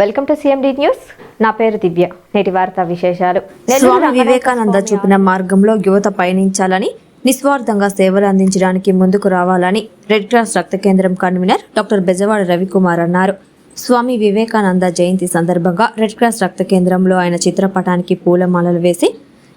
Welcome to CMD news నా పేరు దివ్య. నేటి వార్తా విశేషాలు. స్వామి వివేకానంద చూపిన మార్గంలో యువత పయనించాలని నిస్వార్థంగా సేవలు అందించడానికి ముందుకు రావాలని రెడ్ క్రాస్ రక్త కేంద్రం కన్వీనర్ డాక్టర్ బెజవాడ రవికుమార్ అన్నారు. స్వామి వివేకానంద జయంతి సందర్భంగా రెడ్ క్రాస్ రక్త కేంద్రంలో ఆయన చిత్రపటానికి పూలమాలలు వేసి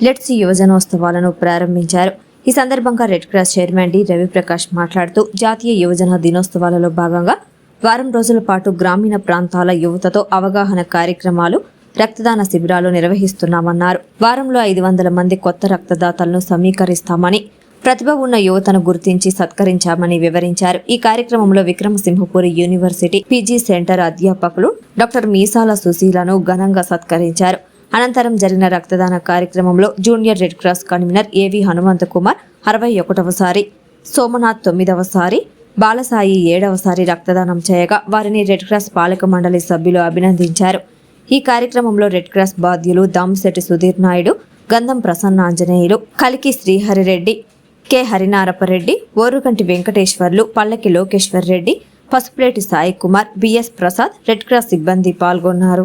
లెట్స్ యువజనోత్సవాలను ప్రారంభించారు. ఈ సందర్భంగా Red Cross chairman D Raviprakash మాట్లాడుతూ జాతీయ యువజన దినోత్సవాలలో భాగంగా వారం రోజుల పాటు గ్రామీణ ప్రాంతాల యువతతో అవగాహన కార్యక్రమాలు రక్తదాన శిబిరాలు నిర్వహిస్తున్నామన్నారు. వారంలో ఐదు వందల మంది కొత్త రక్తదాతలను సమీకరిస్తామని ప్రతిభ ఉన్న యువతను గుర్తించి సత్కరించామని వివరించారు. ఈ కార్యక్రమంలో విక్రమసింహపురి యూనివర్సిటీ పీజీ సెంటర్ అధ్యాపకులు డాక్టర్ మీసాల సుశీలను ఘనంగా సత్కరించారు. అనంతరం జరిగిన రక్తదాన కార్యక్రమంలో జూనియర్ రెడ్ క్రాస్ కన్వీనర్ ఏవి హనుమంత కుమార్ అరవై ఒకటవసారి సోమనాథ్ తొమ్మిదవసారి బాలసాయి ఏడవసారి రక్తదానం చేయగా వారిని రెడ్ క్రాస్ పాలక మండలి సభ్యులు అభినందించారు. ఈ కార్యక్రమంలో రెడ్ క్రాస్ బాధ్యులు దాంశెట్టి సుధీర్ నాయుడు గంధం Prasanna Anjaneyulu Kaliki Sriharireddy K. Harinarapareddy Oruganti Venkateswarlu Pallaki Lokeshwar Reddy Pasupuleti Sai Kumar B S Prasad red cross సిబ్బంది పాల్గొన్నారు.